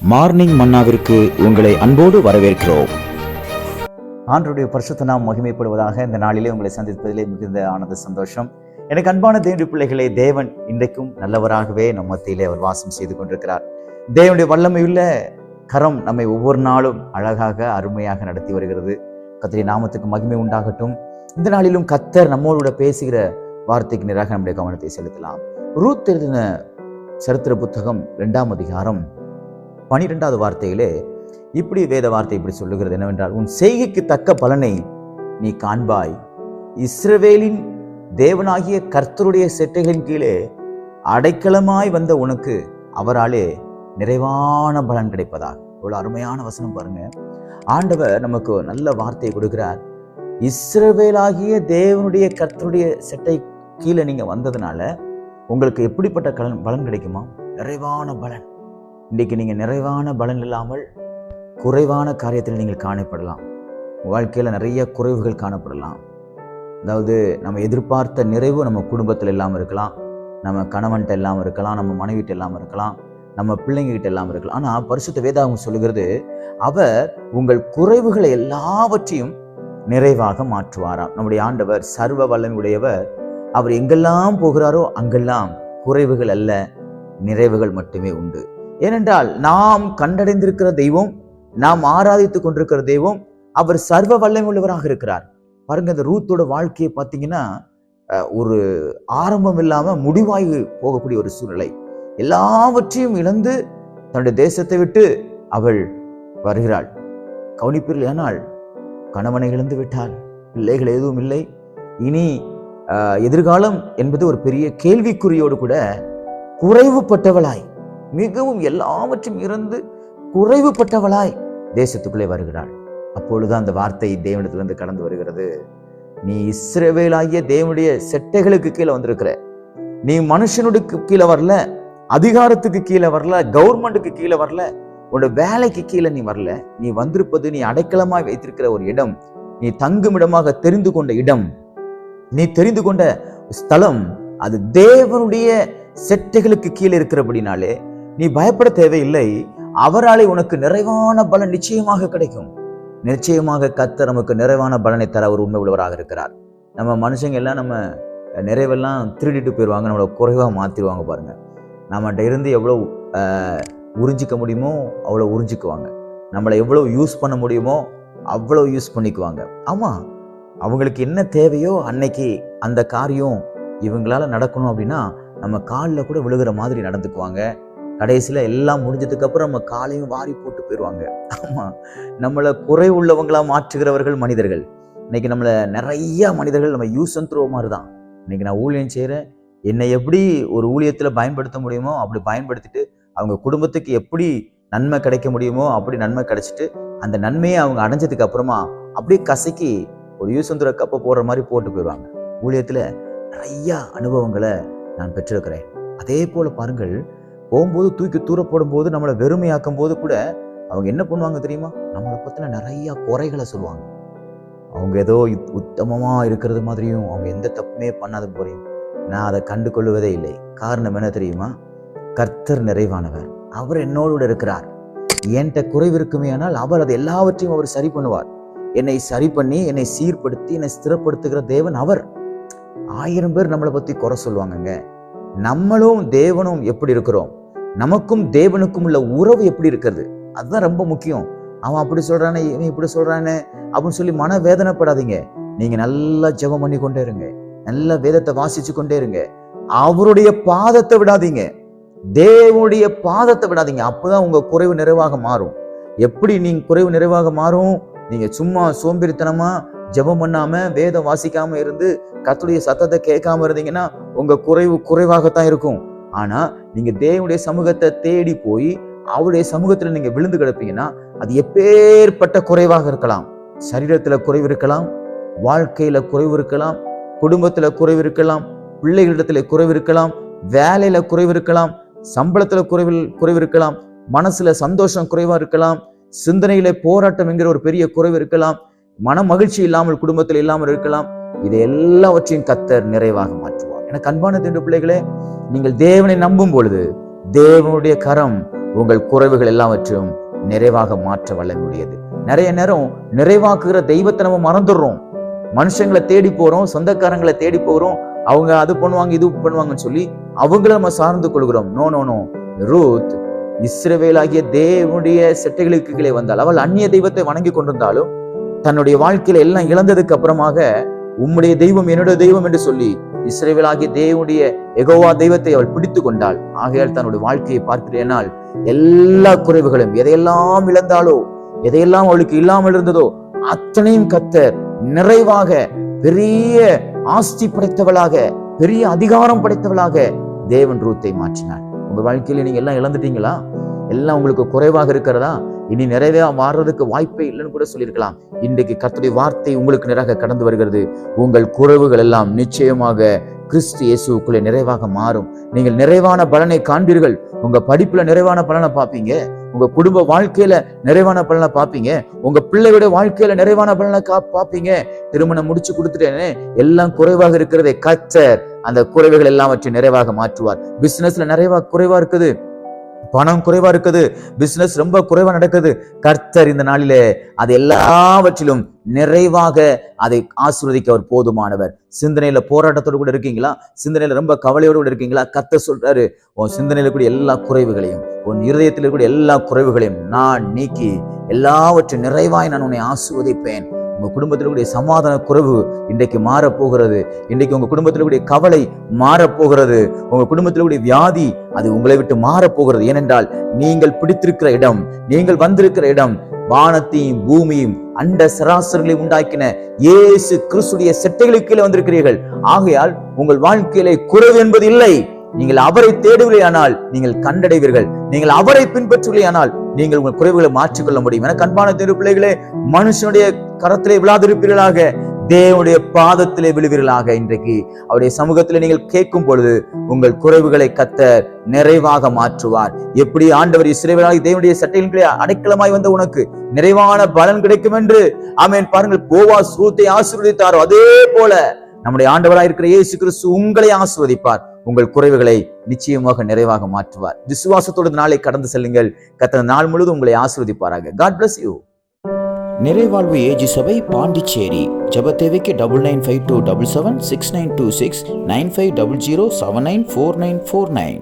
Morning மன்னாவிற்கு உங்களை அன்போடு வரவேற்கிறோம். ஆண்டருடைய பரிசுத்த நாம் மகிமைப்படுவதாக இந்த நாளிலே உங்களை சந்திப்பதிலே மிகுந்த ஆனந்த சந்தோஷம். எனக்கு அன்பான தேவனுடைய பிள்ளைகளே தேவன் இன்றைக்கும் நல்லவராகவே நம் மத்தியிலே அவர் வாசம் செய்து கொண்டிருக்கிறார். தேவனுடைய வல்லமையுள்ள கரம் நம்மை ஒவ்வொரு நாளும் அழகாக அருமையாக நடத்தி வருகிறது. கத்திரி நாமத்துக்கு மகிமை உண்டாகட்டும். இந்த நாளிலும் கத்தர் நம்மோடு பேசுகிற வார்த்தைக்கு நேராக நம்முடைய கவனத்தை செலுத்தலாம். ரூத் எழுதின சரித்திர புத்தகம் இரண்டாம் அதிகாரம் பனிரெண்டாவது வார்த்தையிலே இப்படி வேத வார்த்தை இப்படி சொல்லுகிறது என்னவென்றால் உன் செய்கைக்கு தக்க பலனை நீ காண்பாய். இஸ்ரவேலின் தேவனாகிய கர்த்தருடைய செட்டைகளின் கீழே அடைக்கலமாய் வந்த உனக்கு அவராலே நிறைவான பலன் கிடைப்பதாக. இவ்வளோ அருமையான வசனம் பாருங்க. ஆண்டவர் நமக்கு நல்ல வார்த்தையை கொடுக்கிறார். இஸ்ரவேலாகிய தேவனுடைய கர்த்தருடைய செட்டை கீழே நீங்கள் வந்ததுனால உங்களுக்கு எப்படிப்பட்ட கலன் பலன் கிடைக்குமா? நிறைவான பலன். இன்றைக்கு நீங்கள் நிறைவான பலன் இல்லாமல் குறைவான காரியத்தில் நீங்கள் காணப்படலாம். வாழ்க்கையில் நிறைய குறைவுகள் காணப்படலாம். அதாவது நம்ம எதிர்பார்த்த நிறைவு நம்ம குடும்பத்தில் இல்லாமல் இருக்கலாம். நம்ம கணவன்கிட்ட இல்லாமல் இருக்கலாம். நம்ம மனைவிட்ட இல்லாமல் இருக்கலாம். நம்ம பிள்ளைங்ககிட்ட இல்லாமல் இருக்கலாம். ஆனால் பரிசுத்த வேதாகம் சொல்லுகிறது அவர் உங்கள் குறைவுகளை எல்லாவற்றையும் நிறைவாக மாற்றுவாராம். நம்முடைய ஆண்டவர் சர்வ வல்லமுடையவர் அவர் எங்கெல்லாம் போகிறாரோ அங்கெல்லாம் குறைவுகள் அல்ல நிறைவுகள் மட்டுமே உண்டு. ஏனென்றால் நாம் கண்டடைந்திருக்கிற தெய்வம் நாம் ஆராதித்துக் கொண்டிருக்கிற தெய்வம் அவர் சர்வ வல்லமை உள்ளவராக இருக்கிறார். பாருங்க இந்த ரூத்தோட வாழ்க்கையை பார்த்தீங்கன்னா ஒரு ஆரம்பம் இல்லாமல் முடிவாகி போகக்கூடிய ஒரு சூழ்நிலை. எல்லாவற்றையும் இழந்து தன்னுடைய தேசத்தை விட்டு அவள் வருகிறாள். கவனிப்பீர்கள் ஆனால் கணவனை இழந்து விட்டாள். பிள்ளைகள் எதுவும் இல்லை. இனி எதிர்காலம் என்பது ஒரு பெரிய கேள்விக்குறியோடு கூட குறைவுபட்டவளாய் மிகவும் எல்லாவற்றையும் இருந்து குறைவுபட்டவளாய் தேசத்துக்குள்ளே வருகிறாள். அப்பொழுது அந்த வார்த்தை தேவனிடத்திலிருந்து கடந்து வருகிறது. நீ இஸ்ரவேலாகிய தேவனுடைய செட்டைகளுக்கு கீழே வந்திருக்கிற. நீ மனுஷனுக்கு கீழே வரல அதிகாரத்துக்கு கீழே வரல கவர்மெண்ட்டுக்கு கீழே வரல உன்னோட வேலைக்கு கீழே நீ வரல. நீ வந்திருப்பது நீ அடைக்கலமாய் வைத்திருக்கிற ஒரு இடம். நீ தங்கும் இடமாக தெரிந்து கொண்ட இடம். நீ தெரிந்து கொண்ட ஸ்தலம். அது தேவனுடைய செட்டைகளுக்கு கீழே இருக்கிறபடினாலே நீ பயப்பட தேவையில்லை. அவராலே உனக்கு நிறைவான பலன் நிச்சயமாக கிடைக்கும். நிச்சயமாக கத்த நமக்கு நிறைவான பலனை தர அவர் உண்மை உள்ளவராக இருக்கிறார். நம்ம மனுஷங்க எல்லாம் நம்ம நிறைவெல்லாம் திருடிட்டு போயிடுவாங்க நம்மளை குறைவாக மாற்றிடுவாங்க பாருங்க. நம்மகிட்ட இருந்து எவ்வளோ உறிஞ்சிக்க முடியுமோ அவ்வளோ உறிஞ்சிக்குவாங்க. நம்மளை எவ்வளோ யூஸ் பண்ண முடியுமோ அவ்வளோ யூஸ் பண்ணிக்குவாங்க. ஆமாம் அவங்களுக்கு என்ன தேவையோ அன்னைக்கு அந்த காரியம் இவங்களால நடக்கணும் அப்படின்னா நம்ம காலில் கூட விழுகிற மாதிரி நடந்துக்குவாங்க. கடைசியில் எல்லாம் முடிஞ்சதுக்கப்புறம் நம்ம காலையும் வாரி போட்டு போயிடுவாங்க. ஆமாம் நம்மளை குறை உள்ளவங்களாக மாற்றுகிறவர்கள் மனிதர்கள். இன்றைக்கி நம்மளை நிறைய மனிதர்கள் நம்ம யூஸ் அண்ட் த்ரோ மாதிரி தான் இன்றைக்கி நான் ஊழியம் செய்கிறேன் என்னை எப்படி ஒரு ஊழியத்தில் பயன்படுத்த முடியுமோ அப்படி பயன்படுத்திட்டு அவங்க குடும்பத்துக்கு எப்படி நன்மை கிடைக்க முடியுமோ அப்படி நன்மை கிடைச்சிட்டு அந்த நன்மையை அவங்க அடைஞ்சதுக்கு அப்புறமா அப்படியே கசக்கி ஒரு யூஸ் கப்பை போடுற மாதிரி போட்டு போயிடுவாங்க. ஊழியத்தில் நிறையா அனுபவங்களை நான் பெற்றிருக்கிறேன். அதே போல் பாருங்கள் போகும்போது தூக்கி தூரப்படும் போது நம்மளை வெறுமையாக்கும் போது கூட அவங்க என்ன பண்ணுவாங்க தெரியுமா? நம்மளை பற்றின நிறைய குறைகளை சொல்லுவாங்க. அவங்க ஏதோ உத்தமமாக இருக்கிறது மாதிரியும் அவங்க எந்த தப்புமே பண்ணாத போறையும் நான் அதை கண்டு கொள்ளுவதே இல்லை. காரணம் என்ன தெரியுமா? கர்த்தர் நிறைவானவர். அவர் என்னோடு இருக்கிறார். என்கிட்ட குறைவு இருக்குமே ஆனால் அவர் அது எல்லாவற்றையும் அவர் சரி பண்ணுவார். என்னை சரி பண்ணி என்னை சீர்படுத்தி என்னை ஸ்திரப்படுத்துகிற தேவன் அவர். ஆயிரம் பேர் நம்மளை பற்றி குறை சொல்லுவாங்கங்க. நம்மளும் தேவனும் எப்படி இருக்கிறோம்? நமக்கும் தேவனுக்கும் உள்ள உறவு எப்படி இருக்கிறது? அதுதான் ரொம்ப முக்கியம். அவன் அப்படி சொல்கிறானே இவன் இப்படி சொல்கிறானே அப்படின்னு சொல்லி மன வேதனைப்படாதீங்க நீங்கள் நல்லா ஜெபம் பண்ணி கொண்டே இருங்க. நல்ல வேதத்தை வாசிச்சு கொண்டே இருங்க. அவருடைய பாதத்தை விடாதீங்க. தேவனுடைய பாதத்தை விடாதீங்க. அப்போதான் உங்கள் குறைவு நிறைவாக மாறும். எப்படி நீங்கள் குறைவு நிறைவாக மாறும்? நீங்கள் சும்மா சோம்பேறித்தனமாக ஜெபம் பண்ணாமல் வேதம் வாசிக்காமல் இருந்து கத்துடைய சத்தத்தை கேட்காம இருந்தீங்கன்னா உங்கள் குறைவு குறைவாகத்தான் இருக்கும். ஆனால் நீங்கள் தேவனுடைய சமூகத்தை தேடி போய் அவருடைய சமூகத்தில் நீங்கள் விழுந்து கிடப்பீங்கன்னா அது எப்பேற்பட்ட குறைவாக இருக்கலாம். சரீரத்தில் குறைவு இருக்கலாம் வாழ்க்கையில் குறைவு இருக்கலாம் குடும்பத்தில் குறைவு இருக்கலாம் பிள்ளைகளிடத்தில் குறைவு இருக்கலாம் வேலையில் குறைவு இருக்கலாம் சம்பளத்தில் குறைவில் குறைவு இருக்கலாம் மனசில் சந்தோஷம் குறைவாக இருக்கலாம் சிந்தனையில போராட்டம் என்கிற ஒரு பெரிய குறைவு இருக்கலாம் மன மகிழ்ச்சி இல்லாமல் குடும்பத்தில் இல்லாமல் இருக்கலாம். இது எல்லாவற்றையும் கத்தர் நிறைவாக மாற்றுவார். எனக்கு அன்பான திண்டு பிள்ளைகளே நீங்கள் தேவனை நம்பும் பொழுது தேவனுடைய கரம் உங்கள் குறைவுகள் எல்லாவற்றையும் நிறைவாக மாற்ற வல்லமையுடையது. நிறைய நேரம் நிறைவாக்குகிற தெய்வத்தை நம்ம மறந்துடுறோம். மனுஷங்களை தேடி போறோம் சொந்தக்காரங்களை தேடி போறோம். அவங்க அது பண்ணுவாங்க இது பண்ணுவாங்கன்னு சொல்லி அவங்கள நம்ம சார்ந்து கொள்கிறோம். நோ நோ நோ ரூத் இஸ்ரவேலாகிய தேவனுடைய செட்டைகளுக்கு கீழே வந்தால் அவள் அந்நிய தெய்வத்தை வணங்கி கொண்டிருந்தாலும் தன்னுடைய வாழ்க்கையில எல்லாம் இழந்ததுக்கு அப்புறமாக உம்முடைய தெய்வம் என்னுடைய தெய்வம் என்று சொல்லி இஸ்ரவேலாகிய தேவனுடைய எகோவா தெய்வத்தை அவள் பிடித்து கொண்டாள். ஆகையால் தன்னுடைய வாழ்க்கையை பார்க்கிறேனால் எல்லா குறைவுகளும் எதையெல்லாம் இழந்தாலோ எதையெல்லாம் அவளுக்கு இல்லாமல் இருந்ததோ அத்தனையும் கத்தர் நிறைவாக பெரிய ஆஸ்தி படைத்தவளாக பெரிய அதிகாரம் படைத்தவளாக தேவன் ரூத்தை மாற்றினார். உங்க வாழ்க்கையில நீங்க எல்லாம் இழந்துட்டீங்களா? எல்லாம் உங்களுக்கு குறைவாக இருக்கிறதா? இனி நிறைவே மாறுறதுக்கு வாய்ப்பே இல்லைன்னு கூட சொல்லியிருக்கலாம். இன்றைக்கு கர்த்தருடைய வார்த்தை உங்களுக்கு நிறைவாக கடந்து வருகிறது. உங்கள் குறைவுகள் எல்லாம் நிச்சயமாக கிறிஸ்து இயேசுக்குள்ளே நிறைவாக மாறும். நீங்கள் நிறைவான பலனை காண்பீர்கள். உங்க படிப்புல நிறைவான பலனை பார்ப்பீங்க. உங்க குடும்ப வாழ்க்கையில நிறைவான பலனை பார்ப்பீங்க. உங்க பிள்ளையோட வாழ்க்கையில நிறைவான பலனை கா பார்ப்பீங்க. திருமணம் முடிச்சு கொடுத்துட்டேனே எல்லாம் குறைவாக இருக்கிறதே கச்சர் அந்த குறைவுகள் எல்லாவற்றையும் நிறைவாக மாற்றுவார். பிசினஸ்ல நிறைவா குறைவா இருக்குது. பணம் குறைவா இருக்குது பிசினஸ் ரொம்ப குறைவா நடக்குது. கர்த்தர் இந்த நாளிலே அது எல்லாவற்றிலும் நிறைவாக அதை ஆசீர்வதிக்க அவர் போதுமானவர். சிந்தனையில போராட்டத்தோடு கூட இருக்கீங்களா? சிந்தனையில ரொம்ப கவலையோடு கூட இருக்கீங்களா? கத்த சொல்றாரு உன் சிந்தனையில கூடிய எல்லா குறைவுகளையும் உன் இருதயத்தில் இருக்கக்கூடிய எல்லா குறைவுகளையும் நான் நீக்கி எல்லாவற்றையும் நிறைவாய் நான் உன்னை ஆசீர்வதிப்பேன். உங்கள் குடும்பத்தில் கூடிய சமாதான குறைவு இன்றைக்கு மாறப்போகிறது. இன்றைக்கு உங்கள் குடும்பத்தில் கூடிய கவலை மாறப்போகிறது. உங்கள் குடும்பத்தில் கூடிய வியாதி அது உங்களை விட்டு மாறப்போகிறது. ஏனென்றால் நீங்கள் பிடித்திருக்கிற இடம் நீங்கள் வந்திருக்கிற இடம் வானத்தையும் பூமியும் அண்ட சராசரங்களை உண்டாக்கின இயேசு கிறிஸ்துடைய செட்டைகளுக்கு கீழே வந்திருக்கிறீர்கள். ஆகையால் உங்கள் வாழ்க்கையிலே குறைவு என்பது இல்லை. நீங்கள் அவரை தேடுவில்லையானால் நீங்கள் கண்டடைவீர்கள். நீங்கள் அவரை பின்பற்றுவில்லையானால் நீங்கள் உங்கள் குறைவுகளை மாற்றிக்கொள்ள முடியும். என கண்பான தேர்வு பிள்ளைகளே மனுஷனுடைய கரத்திலே விழாதிருப்பீர்களாக தேவனுடைய பாதத்திலே விழுவீர்களாக இன்றைக்கு. அவருடைய சமூகத்தில் நீங்கள் கேட்கும் பொழுது உங்கள் குறைவுகளை கத்த நிறைவாக மாற்றுவார். எப்படி ஆண்டவர் இஸ்ரேவராகி தேவனுடைய சட்டையின் அடைக்கலமாய் வந்த உனக்கு நிறைவான பலன் கிடைக்கும் என்று? ஆமேன். பாருங்கள் போவா சூத்தை ஆசீர்வதித்தாரோ? அதே போல நம்முடைய ஆண்டவராய் இருக்கிற இயேசு கிறிஸ்து உங்களை ஆசிர்வதிப்பார். உங்கள் குறைவுகளை நிச்சயமாக நிறைவாக மாற்றுவார். விசுவாசத்தோடு நாளை கடந்து செல்லுங்கள். கத்தன நாள் முழுவதும் உங்களை ஆசிர்வதிப்பாராக. காட் பிளஸ் யூ நிறைவாழ்வு ஏஜி சபை பாண்டிச்சேரி. ஜப தேவைக்கு double nine five two double seven six nine two six nine five double zero seven nine four nine four nine